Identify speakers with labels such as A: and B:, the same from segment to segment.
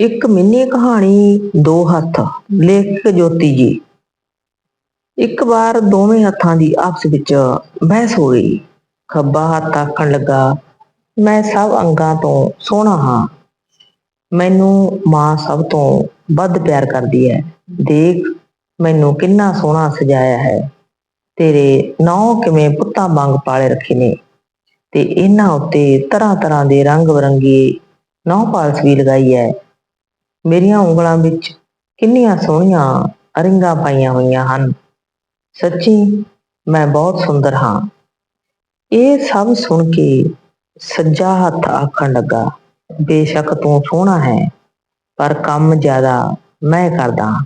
A: ਇੱਕ ਮਿੰਨੀ ਕਹਾਣੀ, ਦੋ ਹੱਥ, ਲੇਖਕ ਜੋਤੀ ਜੀ। ਇੱਕ ਵਾਰ ਦੋਵੇਂ ਹੱਥਾਂ ਦੀ ਆਪਸ ਵਿੱਚ ਬਹਿਸ ਹੋ ਗਈ। ਖੱਬਾ ਹੱਥ ਆਖਣ ਲੱਗਾ, ਮੈਂ ਸਭ ਅੰਗਾਂ ਤੋਂ ਸੋਹਣਾ ਹਾਂ। ਮੈਨੂੰ ਮਾਂ ਸਭ ਤੋਂ ਵੱਧ ਪਿਆਰ ਕਰਦੀ ਹੈ। ਦੇਖ, ਮੈਨੂੰ ਕਿੰਨਾ ਸੋਹਣਾ ਸਜਾਇਆ ਹੈ। ਤੇਰੇ ਨੌ ਕਿਵੇਂ ਪੁੱਤਾਂ ਵਾਂਗ ਪਾਲੇ ਰੱਖੇ ਨੇ। ਤੇ ਇਹਨਾਂ ਉੱਤੇ ਤਰ੍ਹਾਂ ਤਰ੍ਹਾਂ ਦੇ ਰੰਗ ਬਰੰਗੀ ਨੌ ਪਾਲਸ ਵੀ ਲਗਾਈ ਹੈ। ਮੇਰੀਆਂ ਉਂਗਲਾਂ ਵਿੱਚ ਕਿੰਨੀਆਂ ਸੋਹਣੀਆਂ ਰਿੰਗਾਂ ਪਾਈਆਂ ਹੋਈਆਂ ਹਨ। ਸੱਚੀ ਮੈਂ ਬਹੁਤ ਸੁੰਦਰ ਹਾਂ। ਇਹ ਸਭ ਸੁਣ ਕੇ ਸੱਜਾ ਹੱਥ ਆਖਣ ਲੱਗਾ, ਬੇਸ਼ੱਕ ਤੂੰ ਸੋਹਣਾ ਹੈ, ਪਰ ਕੰਮ ਜ਼ਿਆਦਾ ਮੈਂ ਕਰਦਾ ਹਾਂ।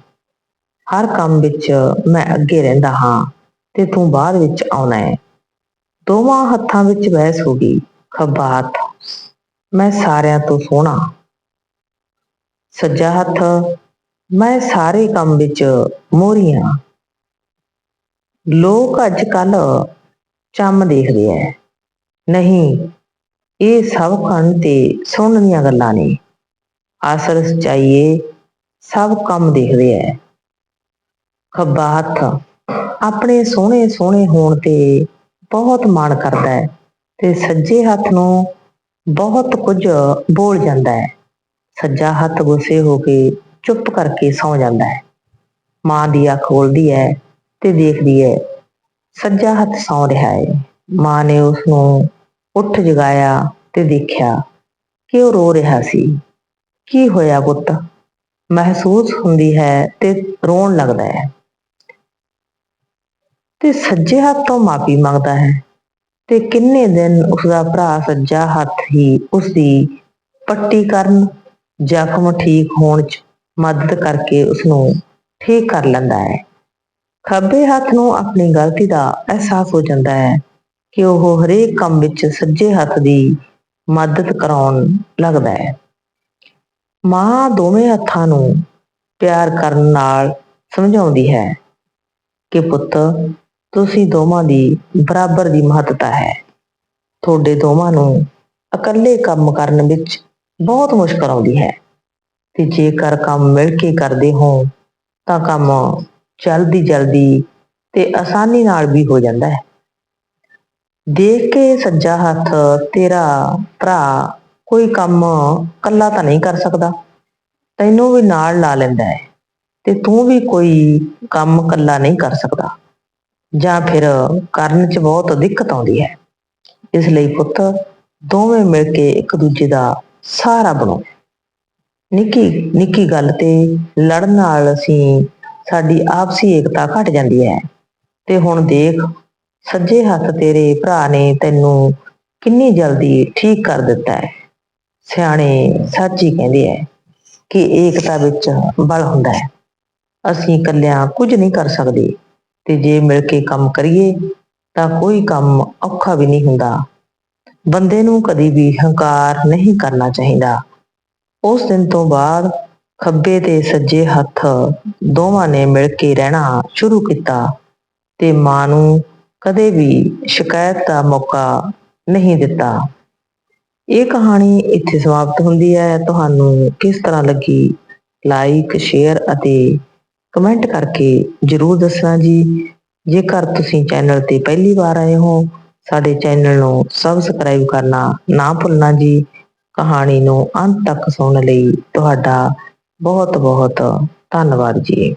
A: ਹਰ ਕੰਮ ਵਿੱਚ ਮੈਂ ਅੱਗੇ ਰਹਿੰਦਾ ਹਾਂ ਤੇ ਤੂੰ ਬਾਅਦ ਵਿੱਚ ਆਉਣਾ ਹੈ। ਦੋਵਾਂ ਹੱਥਾਂ ਵਿੱਚ ਬਹਿਸ ਹੋ ਗਈ, ਖੱਬਾ ਹੱਥ, ਮੈਂ ਸਾਰਿਆਂ ਤੋਂ ਸੋਹਣਾ। ਸੱਜਾ ਹੱਥ, ਮੈਂ ਸਾਰੇ ਕੰਮ ਵਿੱਚ ਮੋਹਰੀ ਹਾਂ ਲੋਕ ਅੱਜ ਕੱਲ ਚੰਮ ਦੇਖਦੇ ਐ। ਨਹੀਂ, ਇਹ ਸਭ ਕੰਨ ਤੇ ਸੁਣਨ ਦੀਆਂ ਗੱਲਾਂ ਨੇ। ਅਸਲ ਸਚਾਈ ਸਭ ਕੰਮ ਦੇਖਦੇ ਐ। ਖੱਬਾ ਹੱਥ, ਆਪਣੇ ਸੋਹਣੇ ਸੋਹਣੇ ਹੋਣ ਤੇ ਬਹੁਤ ਮਾਣ ਕਰਦਾ ਹੈ ਤੇ ਸੱਜੇ ਹੱਥ ਨੂੰ ਬਹੁਤ ਕੁਝ ਬੋਲ ਜਾਂਦਾ ਹੈ ਸੱਜਾ ਹੱਥ ਗੁੱਸੇ ਹੋ ਕੇ ਚੁੱਪ ਕਰਕੇ ਸੌ ਜਾਂਦਾ ਹੈ। ਮਾਂ ਦੀ ਅੱਖ ਖੋਲਦੀ ਹੈ ਤੇ ਦੇਖਦੀ ਹੈ, ਸੱਜਾ ਹੱਥ ਸੌ ਰਿਹਾ ਹੈ। ਮਾਂ ਨੇ ਉਸ ਨੂੰ ਉੱਠ ਜਗਾਇਆ ਤੇ ਦੇਖਿਆ ਕਿ ਉਹ ਰੋ ਰਿਹਾ ਸੀ? ਕੀ ਹੋਇਆ ਪੁੱਤ? ਮਹਿਸੂਸ ਹੁੰਦੀ ਹੈ ਤੇ ਰੋਣ ਲੱਗਦਾ ਹੈ। ਤੇ ਸੱਜੇ ਹੱਥ ਤੋਂ ਮਾਫੀ ਮੰਗਦਾ ਹੈ ਤੇ ਕਿੰਨੇ ਦਿਨ ਉਸਦਾ ਭਰਾ ਸੱਜਾ ਹੱਥ ਹੀ ਉਸਦੀ ਪੱਟੀ ਕਰਨ ਜ਼ਖਮ ਠੀਕ ਹੋਣ 'ਚ ਮਦਦ ਕਰਕੇ ਉਸ ਨੂੰ ਠੀਕ ਕਰ ਲੈਂਦਾ ਹੈ। ਖੱਬੇ ਹੱਥ ਨੂੰ ਆਪਣੀ ਗਲਤੀ ਦਾ ਅਹਿਸਾਸ ਹੋ ਜਾਂਦਾ ਹੈ ਕਿ ਉਹ ਹਰੇਕ ਕੰਮ ਵਿੱਚ ਸੱਜੇ ਹੱਥ ਦੀ ਮਦਦ ਕਰਾਉਣ ਲੱਗਦਾ ਹੈ। ਮਾਂ ਦੋਵੇਂ ਹੱਥਾਂ ਨੂੰ ਪਿਆਰ ਕਰਨ ਨਾਲ ਸਮਝਾਉਂਦੀ ਹੈ ਕਿ ਪੁੱਤ, ਤੁਸੀਂ ਦੋਵਾਂ ਦੀ ਬਰਾਬਰ ਦੀ ਮਹੱਤਤਾ ਹੈ। ਤੁਹਾਡੇ ਦੋਵਾਂ ਨੂੰ ਇਕੱਲੇ ਕੰਮ ਕਰਨ ਵਿੱਚ ਬਹੁਤ ਮੁਸ਼ਕਲ ਆਉਂਦੀ ਹੈ। ਤੇ ਜੇਕਰ ਕੰਮ ਮਿਲ ਕੇ ਕਰਦੇ ਹੋ, ਤਾਂ ਕੰਮ ਜਲਦੀ ਜਲਦੀ ਤੇ ਆਸਾਨੀ ਨਾਲ ਵੀ ਹੋ ਜਾਂਦਾ ਹੈ। ਦੇਖ ਕੇ ਸੱਜਾ ਹੱਥ, ਤੇਰਾ ਭਰਾ ਕੋਈ ਕੰਮ ਇਕੱਲਾ ਤਾਂ ਨਹੀਂ ਕਰ ਸਕਦਾ। ਤੈਨੂੰ ਵੀ ਨਾਲ ਲਾ ਲੈਂਦਾ ਹੈ ਤੇ ਤੂੰ ਵੀ ਕੋਈ ਕੰਮ ਇਕੱਲਾ ਨਹੀਂ ਕਰ ਸਕਦਾ। ਜਾਂ ਫਿਰ ਕਰਨ 'ਚ ਬਹੁਤ ਦਿੱਕਤ ਆਉਂਦੀ ਹੈ। ਇਸ ਲਈ ਪੁੱਤ, ਦੋਵੇਂ ਮਿਲ ਕੇ ਇੱਕ ਦੂਜੇ ਦਾ ਸਹਾਰਾ ਬਣੋ। ਨਿੱਕੀ ਨਿੱਕੀ ਗੱਲ ਤੇ ਲੜਨ ਨਾਲ ਅਸੀਂ, ਸਾਡੀ ਆਪਸੀ ਏਕਤਾ ਘਟ ਜਾਂਦੀ ਹੈ। ਤੇ ਹੁਣ ਦੇਖ, ਸੱਜੇ ਹੱਥ ਤੇਰੇ ਭਰਾ ਨੇ ਤੈਨੂੰ ਕਿੰਨੀ ਜਲਦੀ ਠੀਕ ਕਰ ਦਿੱਤਾ ਹੈ। ਸਿਆਣੇ ਸੱਚੀ ਕਹਿੰਦੇ ਹੈ ਕਿ ਏਕਤਾ ਵਿੱਚ ਬਲ ਹੁੰਦਾ ਹੈ। ਅਸੀਂ ਇਕੱਲਿਆਂ ਕੁਝ ਨਹੀਂ ਕਰ ਸਕਦੇ। ਤੇ ਜੇ ਮਿਲ ਕੇ ਕੰਮ ਕਰੀਏ, ਤਾਂ ਕੋਈ ਕੰਮ ਔਖਾ ਵੀ ਨਹੀਂ ਹੁੰਦਾ। ਬੰਦੇ ਨੂੰ ਕਦੀ ਵੀ ਹੰਕਾਰ ਨਹੀਂ ਕਰਨਾ ਚਾਹੀਦਾ। ਉਸ ਦਿਨ ਤੋਂ ਬਾਅਦ ਖੱਬੇ ਤੇ ਸੱਜੇ ਹੱਥ ਦੋਵਾਂ ਨੇ ਮਿਲ ਕੇ ਰਹਿਣਾ ਸ਼ੁਰੂ ਕੀਤਾ ਤੇ ਮਾਂ ਨੂੰ ਕਦੇ ਵੀ ਸ਼ਿਕਾਇਤ ਦਾ ਮੌਕਾ ਨਹੀਂ ਦਿੱਤਾ। ਇਹ ਕਹਾਣੀ ਇੱਥੇ ਸਮਾਪਤ ਹੁੰਦੀ ਹੈ। ਤੁਹਾਨੂੰ ਕਿਸ ਤਰ੍ਹਾਂ ਲੱਗੀ? ਲਾਈਕ, ਸ਼ੇਅਰ ਅਤੇ ਕਮੈਂਟ ਕਰਕੇ ਜਰੂਰ ਦੱਸਣਾ ਜੀ। ਜੇਕਰ ਤੁਸੀਂ ਚੈਨਲ ਤੇ ਪਹਿਲੀ ਵਾਰ ਆਏ ਹੋ ਸਾਡੇ ਚੈਨਲ ਨੂੰ ਸਬਸਕ੍ਰਾਈਬ ਕਰਨਾ ਨਾ ਭੁੱਲਣਾ ਜੀ। ਕਹਾਣੀ ਨੂੰ ਅੰਤ ਤੱਕ ਸੁਣਨ ਲਈ ਤੁਹਾਡਾ ਬਹੁਤ ਬਹੁਤ ਧੰਨਵਾਦ ਜੀ।